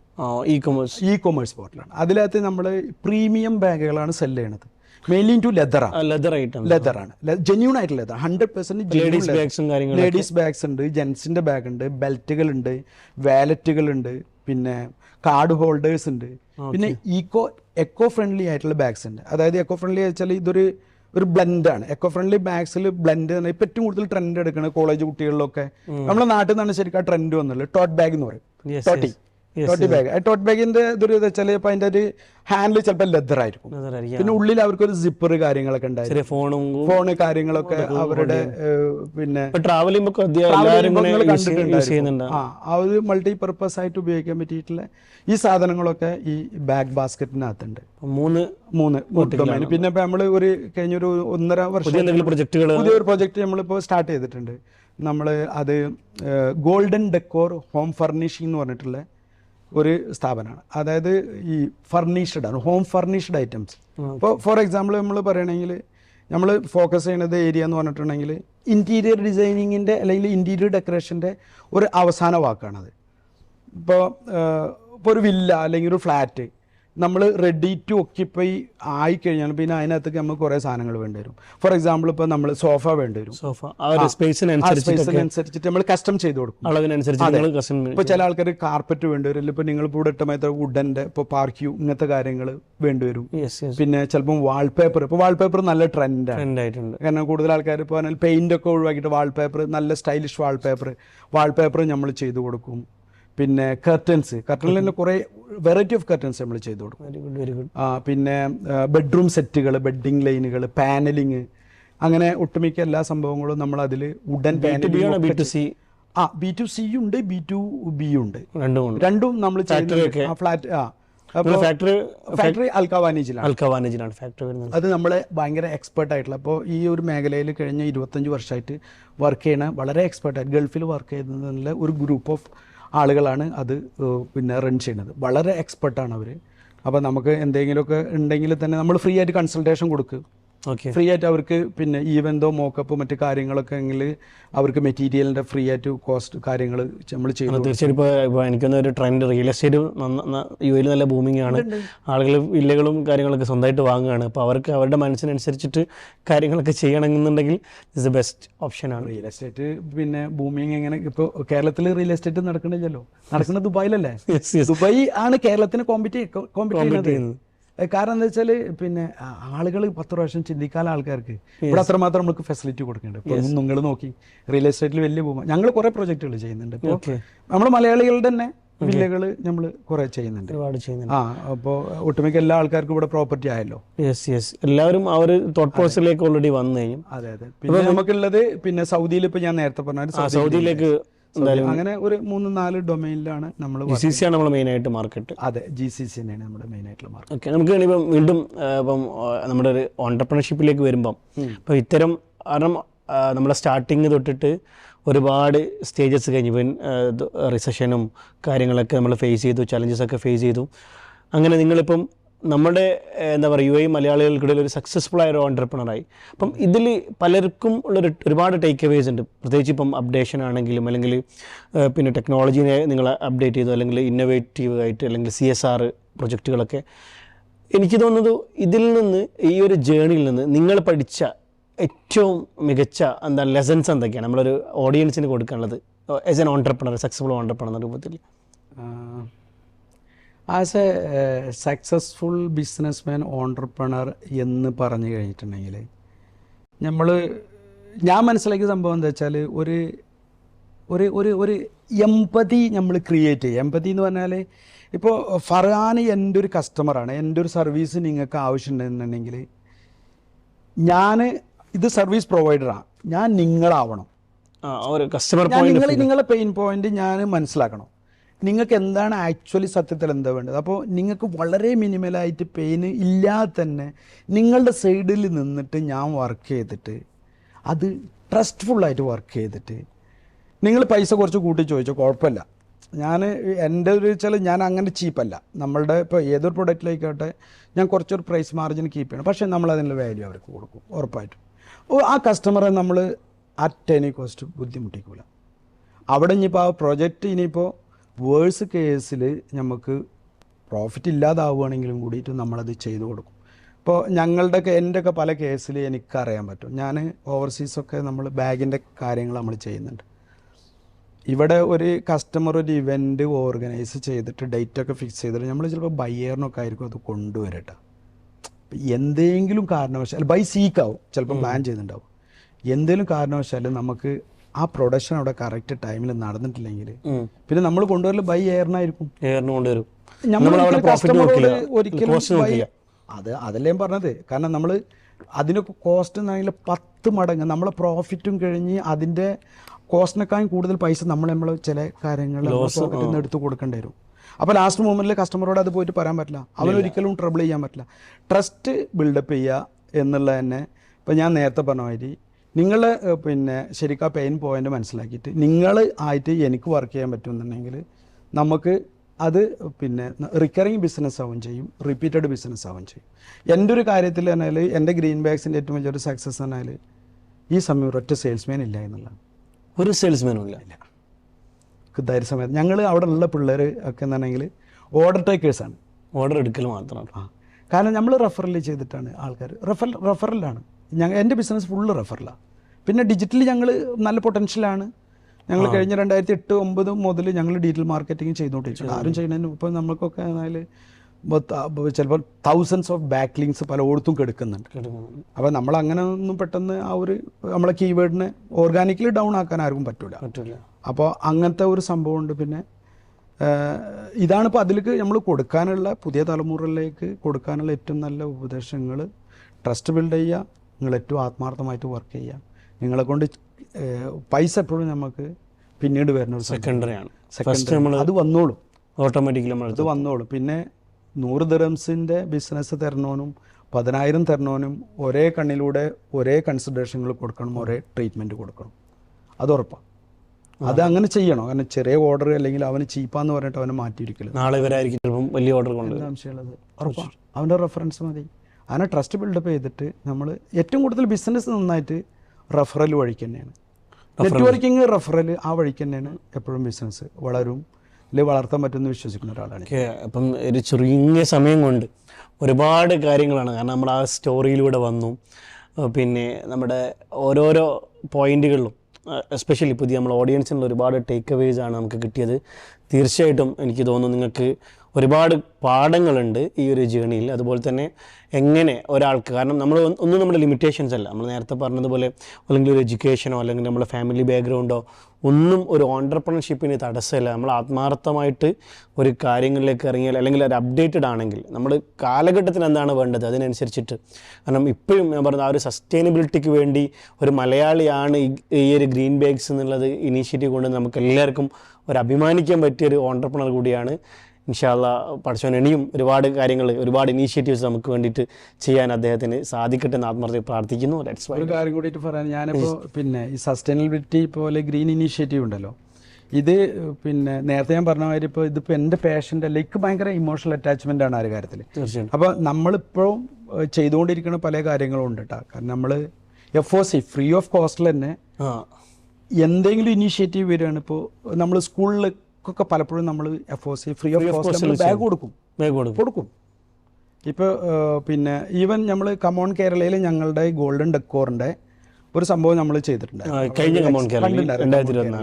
ഇ കൊമേഴ്സ് ഇ കൊമേഴ്സ് പോർട്ടലാണ് അതിനകത്ത് നമ്മൾ പ്രീമിയം ബാഗുകളാണ് സെൽ ചെയ്യണത്. മെയിൻലി ടു ലെതറാണ് ലെതർ ഐറ്റം ലെതറാണ് ജെന്യൂൺ ആയിട്ടുള്ള ലെതർ ഹൺഡ്രഡ് പെർസെന്റ് ലേഡീസ് ബാഗ്സും കാര്യങ്ങളും ലേഡീസ് ബാഗ്സ് ഉണ്ട് ജെൻസിന്റെ ബാഗ് ഉണ്ട് ബെൽറ്റുകൾ ഉണ്ട് വാലറ്റുകൾ ഉണ്ട് പിന്നെ കാർഡ് ഹോൾഡേഴ്സ് ഉണ്ട്. പിന്നെ ഈക്കോ എക്കോ ഫ്രണ്ട്ലി ആയിട്ടുള്ള ബാഗ്സ് ഉണ്ട്. അതായത് എക്കോ ഫ്രണ്ട്ലി വെച്ചാൽ ഇതൊരു ഒരു ബ്ലെൻഡാണ് എക്കോ ഫ്രണ്ട്ലി ബാഗ്സിൽ ബ്ലെൻഡ് ഇപ്പം ഏറ്റവും കൂടുതൽ ട്രെൻഡ് എടുക്കുന്നത് കോളേജ് കുട്ടികളിലൊക്കെ നമ്മുടെ നാട്ടിൽ നിന്നാണ് ശരിക്കും ആ ട്രെൻഡ് വന്നുള്ളത് ടോട്ട് ബാഗ് എന്ന് പറയും. ടോട്ടി. ടോട്ടി ബാഗ് ടോട്ട് ബാഗിന്റെ ഇതൊരു ഇത് വെച്ചാൽ ഇപ്പം അതിന്റെ ഒരു ഹാൻഡിൽ ചിലപ്പോൾ ലെതർ ആയിരിക്കും. പിന്നെ ഉള്ളിൽ അവർക്കൊരു സിപ്പർ കാര്യങ്ങളൊക്കെ ഉണ്ടായിരുന്നു. ഫോണും ഫോണ് കാര്യങ്ങളൊക്കെ അവരുടെ പിന്നെ ട്രാവൽ. ചെയ്യുന്നുണ്ട്. ആ ഒരു മൾട്ടി പർപ്പസ് ആയിട്ട് ഉപയോഗിക്കാൻ പറ്റിയിട്ടുള്ള ഈ സാധനങ്ങളൊക്കെ ഈ ബാഗ് ബാസ്ക്കറ്റിനകത്തുണ്ട് മൂന്ന് മൂന്ന് ഡൊമൈൻ പിന്നെ ഇപ്പൊ നമ്മൾ ഒരു കഴിഞ്ഞൊരു ഒന്നര വർഷം പ്രൊജക്ടുകൾ പുതിയൊരു പ്രോജക്റ്റ് നമ്മളിപ്പോൾ സ്റ്റാർട്ട് ചെയ്തിട്ടുണ്ട്. നമ്മൾ അത് ഗോൾഡൻ ഡെക്കോർ ഹോം ഫർണിഷിംഗ് എന്ന് പറഞ്ഞിട്ടുള്ള ഒരു സ്ഥാപനമാണ്. അതായത് ഈ ഫർണിഷ്ഡ് ആണ് ഹോം ഫർണിഷ്ഡ് ഐറ്റംസ് ഇപ്പോൾ ഫോർ എക്സാമ്പിൾ നമ്മൾ പറയണമെങ്കിൽ നമ്മൾ ഫോക്കസ് ചെയ്യുന്നത് ഏരിയ എന്ന് പറഞ്ഞിട്ടുണ്ടെങ്കിൽ ഇന്റീരിയർ ഡിസൈനിങ്ങിന്റെ അല്ലെങ്കിൽ ഇന്റീരിയർ ഡെക്കറേഷന്റെ ഒരു അവസാന വാക്കാണത്. ഇപ്പോൾ ഇപ്പോൾ ഒരു വില്ല അല്ലെങ്കിൽ ഒരു ഫ്ലാറ്റ് നമ്മൾ റെഡി ടു ഒക്യുപ്പൈ ആയി കഴിഞ്ഞാൽ പിന്നെ അതിനകത്തേക്ക് നമുക്ക് കുറേ സാധനങ്ങൾ വേണ്ടി വരും. ഫോർ എക്സാമ്പിൾ ഇപ്പോൾ നമ്മൾ സോഫ വേണ്ടി വരും. സോഫ സ്പേസിനനുസരിച്ചിട്ട് നമ്മൾ കസ്റ്റം ചെയ്ത് കൊടുക്കും. അളവിനനുസരിച്ച് ഇപ്പോൾ ചില ആൾക്കാർ കാർപ്പറ്റ് വേണ്ടി വരും. ഇപ്പോൾ നിങ്ങൾ ഇപ്പോൾ ഇട്ട ഇട്ടമായിട്ട് വുഡന്റെ ഇപ്പോൾ പാർക്യൂ ഇങ്ങനത്തെ കാര്യങ്ങൾ വേണ്ടി വരും. പിന്നെ ചിലപ്പം വാൾപേപ്പർ ഇപ്പോൾ വാൾപേപ്പർ നല്ല ട്രെൻഡാണ് കാരണം കൂടുതൽ ആൾക്കാർ ഇപ്പോൾ പെയിന്റ് പെയിന്റ് ഒക്കെ ഒഴിവാക്കിയിട്ട് വാൾപേപ്പർ നല്ല സ്റ്റൈലിഷ് വാൾപേപ്പർ വാൾപേപ്പർ നമ്മൾ ചെയ്ത് കൊടുക്കും. പിന്നെ കർട്ടൻസ് കർട്ടനിൽ തന്നെ കുറേ വെറൈറ്റി ഓഫ് കർട്ടൻസ് നമ്മൾ ചെയ്തു കൊടുക്കും. വെരി ഗുഡ് വെരി ഗുഡ് ആ, പിന്നെ ബെഡ്റൂം സെറ്റുകൾ ബെഡിങ് ലൈനുകൾ പാനലിങ് അങ്ങനെ ഒട്ടുമിക്ക എല്ലാ സംഭവങ്ങളും നമ്മൾ അതിൽ ഉടൻ ബി ടു സി ആ ബി ടു സി ഉണ്ട് ബി ടു ബി ഉണ്ട്. രണ്ടും നമ്മൾ. ഫ്ലാറ്റ് ആ ഫാക്ടറി ഫാക്ടറി അൽക്കാവാനീജിലാണ് അൽക്കവാനേജിലാണ് ഫാക്ടറി വരുന്നത്. അത് നമ്മളെ ഭയങ്കര എക്സ്പേർട്ട് ആയിട്ടുള്ള അപ്പോൾ ഈ ഒരു മേഖലയിൽ കഴിഞ്ഞ ഇരുപത്തഞ്ച് വർഷമായിട്ട് വർക്ക് ചെയ്യണ വളരെ എക്സ്പേർട്ടായിട്ട് ഗൾഫിൽ വർക്ക് ചെയ്യുന്നതിനുള്ള ഒരു ഗ്രൂപ്പ് ഓഫ് ആളുകളാണ് അത് പിന്നെ റൺ ചെയ്യുന്നത്. വളരെ എക്സ്പെർട്ടാണ് അവർ അപ്പോൾ നമുക്ക് എന്തെങ്കിലുമൊക്കെ ഉണ്ടെങ്കിൽ തന്നെ നമ്മൾ ഫ്രീ ആയിട്ട് കൺസൾട്ടേഷൻ കൊടുക്കും. ഓക്കെ ഫ്രീ ആയിട്ട് അവർക്ക് പിന്നെ ഈവെന്തോ മോക്കപ്പ് മറ്റു കാര്യങ്ങളൊക്കെ എങ്കിൽ അവർക്ക് മെറ്റീരിയലിന്റെ ഫ്രീ ആയിട്ട് കോസ്റ്റ് കാര്യങ്ങൾ നമ്മൾ ചെയ്യുന്നത് തീർച്ചയായിട്ടും തീർച്ചയായും ഇപ്പോൾ ഇപ്പോൾ ഒരു ട്രെൻഡ് റിയൽ എസ്റ്റേറ്റ് യു എയിൽ നല്ല ബൂമിംഗ് ആണ്. ആളുകൾ വില്ലകളും കാര്യങ്ങളൊക്കെ സ്വന്തമായിട്ട് വാങ്ങുകയാണ്. അപ്പോൾ അവർക്ക് അവരുടെ മനസ്സിനനുസരിച്ചിട്ട് കാര്യങ്ങളൊക്കെ ചെയ്യണമെന്നുണ്ടെങ്കിൽ ഇസ് ദ ബെസ്റ്റ് ഓപ്ഷൻ ആണ്. റിയൽ എസ്റ്റേറ്റ് പിന്നെ ബൂമിങ് എങ്ങനെ ഇപ്പോൾ കേരളത്തിൽ റിയൽ എസ്റ്റേറ്റ് നടക്കണില്ലല്ലോ. നടക്കുന്നത് ദുബായിലല്ലേ? ദുബായി ആണ് കേരളത്തിന് കോമ്പറ്റ് കോമ്പറ്റ് ചെയ്യുന്നത്. കാരണം എന്താ വെച്ചാൽ പിന്നെ ആളുകൾ പത്ത് പ്രാവശ്യം ചിന്തിക്കാല ആൾക്കാർക്ക് ഇവിടെ അത്രമാത്രം നമുക്ക് ഫെസിലിറ്റി കൊടുക്കുന്നുണ്ട് ഇപ്പോൾ നിങ്ങൾ നോക്കി റിയൽ എസ്റ്റേറ്റിൽ വലിയ പോകുമ്പോൾ ഞങ്ങൾ കുറേ പ്രൊജക്റ്റുകൾ ചെയ്യുന്നുണ്ട്. ഇപ്പോൾ നമ്മൾ മലയാളികളുടെ തന്നെ വില്ലകൾ നമ്മൾ കുറെ ചെയ്യുന്നുണ്ട്. ഒരുപാട് ചെയ്യുന്നുണ്ട്. ആ അപ്പോൾ ഒട്ടുമിക്ക എല്ലാ ആൾക്കാർക്കും ഇവിടെ പ്രോപ്പർട്ടി ആയല്ലോ. യെസ് യെസ് എല്ലാവരും അവർ ഒരു തോട്ട് പ്രോസസ്സിലേക്ക് ഓൾറെഡി വന്നു കഴിഞ്ഞു. അതെ അതെ. പിന്നെ നമുക്കുള്ളത് പിന്നെ സൗദിയിൽ ഇപ്പൊ ഞാൻ നേരത്തെ പറഞ്ഞ സൗദിയിലേക്ക് സൗദി- അങ്ങനെ ഒരു മൂന്ന് നാല് ഡൊമൈനിലാണ് നമ്മൾ ജി സി സി ആണ് നമ്മൾ മെയിൻ ആയിട്ട് മാർക്കറ്റ് അതെ ജി സി സി തന്നെയാണ് നമ്മുടെ മെയിൻ ആയിട്ടുള്ള മാർക്കറ്റ് ഓക്കെ നമുക്ക് ഇപ്പം വീണ്ടും ഇപ്പം നമ്മുടെ ഒരു ഓണ്ടർപ്രണർഷിപ്പിലേക്ക് വരുമ്പം ഇപ്പം ഇത്തരം കാരണം നമ്മളെ സ്റ്റാർട്ടിങ് തൊട്ടിട്ട് ഒരുപാട് സ്റ്റേജസ് കഴിഞ്ഞ്. ഇപ്പം റിസഷനും കാര്യങ്ങളൊക്കെ നമ്മൾ ഫേസ് ചെയ്തു ചലഞ്ചസ് ഒക്കെ ഫേസ് ചെയ്തു. അങ്ങനെ നിങ്ങളിപ്പം നമ്മുടെ എന്താ പറയുക യു എ മലയാളികൾക്കിടയിൽ ഒരു സക്സസ്ഫുൾ ആയ ഒരു ഓണ്ടർപ്രണറായി അപ്പം ഇതിൽ പലർക്കും ഉള്ളൊരു ഒരുപാട് ടേക്ക് അവേസ് ഉണ്ട്. പ്രത്യേകിച്ച് ഇപ്പം അപ്ഡേഷൻ ആണെങ്കിലും അല്ലെങ്കിൽ പിന്നെ ടെക്നോളജീനെ നിങ്ങൾ അപ്ഡേറ്റ് ചെയ്തു അല്ലെങ്കിൽ ഇന്നോവേറ്റീവ് ആയിട്ട് അല്ലെങ്കിൽ സി എസ് ആർ പ്രൊജക്റ്റുകളൊക്കെ എനിക്ക് തോന്നുന്നത് ഇതിൽ നിന്ന് ഈ ഒരു ജേണിയിൽ നിന്ന് നിങ്ങൾ പഠിച്ച ഏറ്റവും മികച്ച എന്താ ലെസൺസ് എന്തൊക്കെയാണ്? നമ്മളൊരു ഓഡിയൻസിന് കൊടുക്കാനുള്ളത്. As an entrepreneur successful entrepreneur രൂപത്തിൽ. As a successful businessman entrepreneur എന്ന് പറഞ്ഞു കഴിഞ്ഞിട്ടുണ്ടെങ്കിൽ നമ്മൾ ഞാൻ മനസ്സിലാക്കിയ സംഭവം എന്താ വെച്ചാൽ ഒരു ഒരു ഒരു ഒരു എമ്പതി നമ്മൾ ക്രിയേറ്റ് ചെയ്യുക. എമ്പതി എന്ന് പറഞ്ഞാൽ ഇപ്പോൾ ഫർഹാൻ എന്റെ ഒരു കസ്റ്റമറാണ് എന്റെ ഒരു സർവീസ് നിങ്ങൾക്ക് ആവശ്യമുണ്ടെന്നുണ്ടെങ്കിൽ ഞാൻ ഇത് സർവീസ് പ്രൊവൈഡറാണ് ഞാൻ നിങ്ങളാവണം. നിങ്ങൾ നിങ്ങളെ പെയിൻ പോയിന്റ് ഞാൻ മനസ്സിലാക്കണം. നിങ്ങൾക്ക് എന്താണ് ആക്ച്വലി സത്യത്തിൽ എന്താ വേണ്ടത്? അപ്പോൾ നിങ്ങൾക്ക് വളരെ മിനിമലായിട്ട് പെയിൻ ഇല്ലാതെ തന്നെ നിങ്ങളുടെ സൈഡിൽ നിന്നിട്ട് ഞാൻ വർക്ക് ചെയ്തിട്ട് അത് ട്രസ്റ്റ്ഫുള്ളായിട്ട് വർക്ക് ചെയ്തിട്ട് നിങ്ങൾ പൈസ കുറച്ച് കൂട്ടി ചോദിച്ചോ കുഴപ്പമില്ല. ഞാൻ എന്റെ ഒരു വെച്ചാൽ ഞാൻ അങ്ങനെ ചീപ്പല്ല നമ്മളുടെ ഇപ്പോൾ ഏതൊരു പ്രൊഡക്റ്റിലേക്കോട്ടെ ഞാൻ കുറച്ചൊരു പ്രൈസ് മാർജിൻ കീപ്പ് ചെയ്യണം. പക്ഷേ നമ്മൾ അതിനുള്ള വാല്യൂ അവർക്ക് കൊടുക്കും ഉറപ്പായിട്ടും. ഓ ആ കസ്റ്റമറെ നമ്മൾ അറ്റ് എനി കോസ്റ്റ് ബുദ്ധിമുട്ടിക്കൂല. അവിടെ ഇനിയിപ്പോൾ ആ പ്രൊജക്റ്റ് ഇനിയിപ്പോൾ വേഴ്സ് കേസിൽ നമുക്ക് പ്രോഫിറ്റ് ഇല്ലാതാവുകയാണെങ്കിലും കൂടിയിട്ട് നമ്മളത് ചെയ്തു കൊടുക്കും. ഇപ്പോൾ ഞങ്ങളുടെയൊക്കെ എന്റെയൊക്കെ പല കേസിൽ എനിക്കറിയാൻ പറ്റും. ഞാൻ ഓവർസീസൊക്കെ നമ്മൾ ബാഗിന്റെ കാര്യങ്ങൾ നമ്മൾ ചെയ്യുന്നുണ്ട്. ഇവിടെ ഒരു കസ്റ്റമർ ഒരു ഇവന്റ് ഓർഗനൈസ് ചെയ്തിട്ട് ഡേറ്റ് ഒക്കെ ഫിക്സ് ചെയ്തിട്ട് നമ്മൾ ചിലപ്പോൾ ബയ്യറിനൊക്കെ ആയിരിക്കും അത് കൊണ്ടുവരട്ടെ. എന്തെങ്കിലും കാരണവശാൽ ബൈ സീക്കാവും ചിലപ്പോൾ പ്ലാൻ ചെയ്തിട്ടുണ്ടാവും. എന്തെങ്കിലും കാരണവശാലും നമുക്ക് ആ പ്രൊഡക്ഷൻ അവിടെ കറക്റ്റ് ടൈമിൽ നടന്നിട്ടില്ലെങ്കിൽ പിന്നെ നമ്മൾ കൊണ്ടുവരൽ ബൈ എയറിനായിരിക്കും എയറിന് കൊണ്ടുവരും. ഒരിക്കലും അത് അതല്ലേ പറഞ്ഞത്. കാരണം നമ്മൾ അതിനൊക്കെ കോസ്റ്റ് എന്നാണെങ്കിൽ പത്ത് മടങ്ങ് നമ്മളെ പ്രോഫിറ്റും കഴിഞ്ഞ് അതിന്റെ കോസ്റ്റിനേക്കാളും കൂടുതൽ പൈസ നമ്മൾ നമ്മൾ ചില കാര്യങ്ങൾ പോക്കറ്റിൽ നിന്ന് എടുത്ത് കൊടുക്കേണ്ടി വരും. അപ്പോൾ ലാസ്റ്റ് മൂമെന്റിൽ കസ്റ്റമറോട് അത് പോയിട്ട് പറയാൻ പറ്റില്ല. അവൻ ഒരിക്കലും ട്രബിൾ ചെയ്യാൻ പറ്റില്ല. ട്രസ്റ്റ് ബിൽഡപ്പ് ചെയ്യുക എന്നുള്ളത് തന്നെ ഇപ്പം ഞാൻ നേരത്തെ പറഞ്ഞ മാതിരി നിങ്ങൾ പിന്നെ ശരിക്കും ആ പെയിൻ പോയിന്റ് മനസ്സിലാക്കിയിട്ട് നിങ്ങൾ ആയിട്ട് എനിക്ക് വർക്ക് ചെയ്യാൻ പറ്റുമെന്നുണ്ടെങ്കിൽ നമുക്ക് അത് പിന്നെ റിക്കറിങ് ബിസിനസ് ആവും ചെയ്യും റിപ്പീറ്റഡ് ബിസിനസ് ആവും ചെയ്യും. എന്റെ ഒരു കാര്യത്തിൽ പറഞ്ഞാൽ എന്റെ ഗ്രീൻ ബാഗ്സിന്റെ ഏറ്റവും വലിയൊരു സക്സസ് പറഞ്ഞാൽ ഈ സമയം ഒരൊറ്റ സെയിൽസ്മാൻ ഇല്ല എന്നുള്ളതാണ്. ഒരു സെയിൽസ്മാനും ഇല്ല. ഇല്ല. കൃത്യ സമയത്ത് ഞങ്ങൾ അവിടെ ഉള്ള പിള്ളേർ ഒക്കെ എന്നുണ്ടെങ്കിൽ ഓർഡർ ടേക്കേഴ്സാണ് ഓർഡർ എടുക്കൽ മാത്രമാണ് ആ. കാരണം നമ്മൾ റെഫറൽ ചെയ്തിട്ടാണ് ആൾക്കാർ റെഫർ റെഫറലാണ് ഞങ്ങൾ എന്റെ ബിസിനസ് ഫുള്ള് റെഫറിലാണ് പിന്നെ ഡിജിറ്റലി ഞങ്ങൾ നല്ല പൊട്ടൻഷ്യലാണ്. ഞങ്ങൾ കഴിഞ്ഞ രണ്ടായിരത്തി എട്ട് ഒമ്പത് മുതൽ ഞങ്ങൾ ഡിജിറ്റൽ മാർക്കറ്റിംഗ് ചെയ്തുകൊണ്ടിരിക്കുന്നത് ആരും ചെയ്യുന്നതിന് ഇപ്പം നമുക്കൊക്കെ എന്നാൽ ചിലപ്പോൾ തൗസൻഡ്സ് ഓഫ് ബാക്ക് ലിങ്ക്സ് പലയിടത്തും കെടുക്കുന്നുണ്ട്. അപ്പോൾ നമ്മൾ അങ്ങനെ ഒന്നും പെട്ടെന്ന് ആ ഒരു നമ്മളെ കീവേഡിനെ ഓർഗാനിക്കലി ഡൗൺ ആക്കാൻ ആർക്കും പറ്റില്ല അപ്പോൾ അങ്ങനത്തെ ഒരു സംഭവമുണ്ട്. പിന്നെ ഇതാണ് ഇതാണിപ്പോൾ അതിലേക്ക് നമ്മൾ കൊടുക്കാനുള്ള പുതിയ തലമുറയിലേക്ക് കൊടുക്കാനുള്ള ഏറ്റവും നല്ല ഉപദേശങ്ങൾ ട്രസ്റ്റ് ബിൽഡ് ചെയ്യുക. നിങ്ങൾ ഏറ്റവും ആത്മാർത്ഥമായിട്ട് വർക്ക് ചെയ്യാം നിങ്ങളെ കൊണ്ട് പൈസ എപ്പോഴും നമുക്ക് പിന്നീട് വരുന്ന ഒരു സെക്കൻഡറി ആണ്. സെക്കൻഡറി അത് വന്നോളും. ഓട്ടോമാറ്റിക്കലി നമ്മൾ അത് വന്നോളും. പിന്നെ നൂറ് ദിറംസിന്റെ ബിസിനസ് തരണോനും പതിനായിരം തരണോനും ഒരേ കണ്ണിലൂടെ ഒരേ കൺസിഡറേഷനുകൾ കൊടുക്കണം ഒരേ ട്രീറ്റ്മെന്റ് കൊടുക്കണം. അത് ഉറപ്പാണ് അത് അങ്ങനെ ചെയ്യണം. കാരണം ചെറിയ ഓർഡർ അല്ലെങ്കിൽ അവന് ചീപ്പാന്ന് പറഞ്ഞിട്ട് അവനെ മാറ്റിയിരിക്കില്ല നാളെ ഇവരായിരിക്കും വലിയ ഓർഡർ കൊണ്ട് സംശയമുള്ളത് ഉറപ്പാണ് അവന്റെ റെഫറൻസ് മതി. അവനെ ട്രസ്റ്റ് ബിൽഡപ്പ് ചെയ്തിട്ട് നമ്മൾ ഏറ്റവും കൂടുതൽ ബിസിനസ് നന്നായിട്ട് റഫറൽ വഴിക്ക് തന്നെയാണ്. നെറ്റ്വർക്കിംഗ് റഫറൽ ആ വഴിക്ക് തന്നെയാണ് എപ്പോഴും ബിസിനസ് വളരും. അല്ലെങ്കിൽ വളർത്താൻ പറ്റുമെന്ന് വിശ്വസിക്കുന്ന ഒരാളാണ് ഓക്കെ അപ്പം ഒരു ചുരുങ്ങിയ സമയം കൊണ്ട് ഒരുപാട് കാര്യങ്ങളാണ്. കാരണം നമ്മൾ ആ സ്റ്റോറിയിലൂടെ വന്നു. പിന്നെ നമ്മുടെ ഓരോരോ പോയിന്റുകളിലും എസ്പെഷ്യലി പുതിയ നമ്മൾ ഓഡിയൻസിനുള്ള ഒരുപാട് ടേക്ക് അവേസ് ആണ് നമുക്ക് കിട്ടിയത്. തീർച്ചയായിട്ടും എനിക്ക് തോന്നുന്നു നിങ്ങൾക്ക് ഒരുപാട് പാഠങ്ങളുണ്ട് ഈ ഒരു ജേണിയിൽ അതുപോലെ തന്നെ എങ്ങനെ ഒരാൾക്ക് കാരണം നമ്മൾ ഒന്നും നമ്മുടെ ലിമിറ്റേഷൻസ് അല്ല. നമ്മൾ നേരത്തെ പറഞ്ഞതുപോലെ അല്ലെങ്കിൽ ഒരു എഡ്യൂക്കേഷനോ അല്ലെങ്കിൽ നമ്മുടെ ഫാമിലി ബാക്ക്ഗ്രൗണ്ടോ ഒന്നും ഒരു ഓണ്ടർപ്രണർഷിപ്പിന് തടസ്സമില്ല. നമ്മൾ ആത്മാർത്ഥമായിട്ട് ഒരു കാര്യങ്ങളിലേക്ക് ഇറങ്ങിയാൽ അല്ലെങ്കിൽ ഒരു അപ്ഡേറ്റഡ് ആണെങ്കിൽ നമ്മൾ കാലഘട്ടത്തിന് എന്താണ് വേണ്ടത്? അതിനനുസരിച്ചിട്ട്. കാരണം ഇപ്പോഴും ഞാൻ പറഞ്ഞത് ആ ഒരു സസ്റ്റൈനബിലിറ്റിക്ക് വേണ്ടി ഒരു മലയാളിയാണ് ഈ ഒരു ഗ്രീൻ ബാഗ്സ് എന്നുള്ളത് ഇനീഷ്യേറ്റീവ് കൊണ്ട് നമുക്ക് എല്ലാവർക്കും ഒരു അഭിമാനിക്കാൻ പറ്റിയ ഒരു ഓണ്ടർപ്രണർ കൂടിയാണ് ഇൻഷാല്ല പഠിച്ചവൻ ഇനിയും ഒരുപാട് കാര്യങ്ങൾ ഒരുപാട് ഇനീഷ്യേറ്റീവ്സ് നമുക്ക് വേണ്ടിയിട്ട് ചെയ്യാൻ അദ്ദേഹത്തിന് സാധിക്കട്ടെ എന്ന് ആത്മാർത്ഥമായി പ്രാർത്ഥിക്കുന്നു. ഒരു കാര്യം കൂടിയിട്ട് പറയാൻ ഞാനിപ്പോൾ പിന്നെ ഈ സസ്റ്റൈനബിലിറ്റി പോലെ ഗ്രീൻ ഇനീഷ്യേറ്റീവ് ഉണ്ടല്ലോ. ഇത് പിന്നെ നേരത്തെ ഞാൻ പറഞ്ഞ മാതിരി ഇപ്പോൾ ഇതിപ്പോൾ എന്റെ പേഷ്യന്റ് അല്ല എനിക്ക് ഭയങ്കര ഇമോഷണൽ അറ്റാച്ച്മെന്റ് ആണ് ആ ഒരു കാര്യത്തിൽ തീർച്ചയായിട്ടും. അപ്പോൾ നമ്മളിപ്പോഴും ചെയ്തുകൊണ്ടിരിക്കുന്ന പല കാര്യങ്ങളും ഉണ്ട് കേട്ടോ കാരണം നമ്മൾ F O C free of കോസ്റ്റിൽ തന്നെ എന്തെങ്കിലും ഇനീഷ്യേറ്റീവ് വരികയാണ് ഇപ്പോൾ നമ്മൾ സ്കൂളിലേക്കൊക്കെ പലപ്പോഴും നമ്മൾ F O C free of cost bag കൊടുക്കും. ബാഗ് കൊടുക്കും. കൊടുക്കും. ഇപ്പോൾ പിന്നെ ഈവൻ നമ്മൾ കമോൺ കേരളയിൽ ഞങ്ങളുടെ ഗോൾഡൻ ഡെക്കോറിന്റെ ഒരു സംഭവം നമ്മൾ ചെയ്തിട്ടുണ്ട്.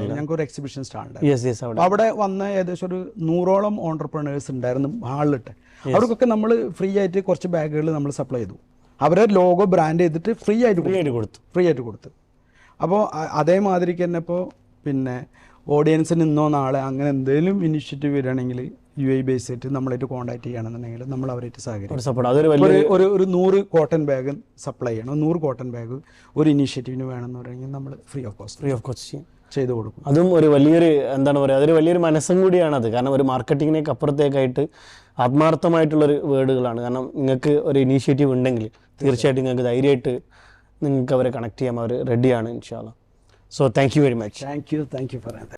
ഞങ്ങൾക്ക് ഒരു എക്സിബിഷൻ സ്റ്റാളുണ്ട് അവിടെ. വന്ന ഏകദേശം ഒരു നൂറോളം ഓണ്ടർപ്രണേഴ്സ് ഉണ്ടായിരുന്നു ഹാളിലിട്ട്. അവർക്കൊക്കെ നമ്മൾ ഫ്രീ ആയിട്ട് കുറച്ച് ബാഗുകൾ നമ്മൾ സപ്ലൈ ചെയ്തു. അവരെ ലോഗോ ബ്രാൻഡ് ചെയ്തിട്ട് ഫ്രീ ആയിട്ട് കൊടുത്തു. ഫ്രീ ആയിട്ട് കൊടുത്തു. അപ്പോൾ അതേമാതിരിക്ക് തന്നെ ഇപ്പോൾ പിന്നെ ഓഡിയൻസിന് ഇന്നോ നാളെ അങ്ങനെ എന്തെങ്കിലും ഇനിഷ്യേറ്റീവ് വരികയാണെങ്കിൽ യു ഐ ബേസ് ആയിട്ട് നമ്മളായിട്ട് കോൺടാക്ട് ചെയ്യുകയാണെന്നുണ്ടെങ്കിൽ നമ്മൾ അവരായിട്ട് സഹകരിക്കും. ഒരു സപ്പോർട്ട് അതൊരു വലിയ ഒരു ഒരു ഒരു നൂറ് കോട്ടൺ ബാഗ് സപ്ലൈ ചെയ്യണം. നൂറ് കോട്ടൺ ബാഗ് ഒരു ഇനിഷ്യേറ്റീവിന് വേണമെന്ന് പറയുമെങ്കിൽ നമ്മൾ free of cost free of cost ചെയ്യും. ചെയ്ത് കൊടുക്കും. അതും ഒരു വലിയൊരു എന്താണ് പറയുക അതൊരു വലിയൊരു മനസ്സും കൂടിയാണത്. കാരണം ഒരു മാർക്കറ്റിങ്ങിനേക്ക് അപ്പുറത്തേക്കായിട്ട് ആത്മാർത്ഥമായിട്ടുള്ളൊരു വേർഡുകളാണ്. കാരണം നിങ്ങൾക്ക് ഒരു ഇനീഷ്യേറ്റീവ് ഉണ്ടെങ്കിൽ തീർച്ചയായിട്ടും നിങ്ങൾക്ക് ധൈര്യമായിട്ട് നിങ്ങൾക്ക് അവരെ കണക്ട് ചെയ്യാൻ അവർ റെഡിയാണ് ഇൻഷാല്ല so thank you very much thank you thank you for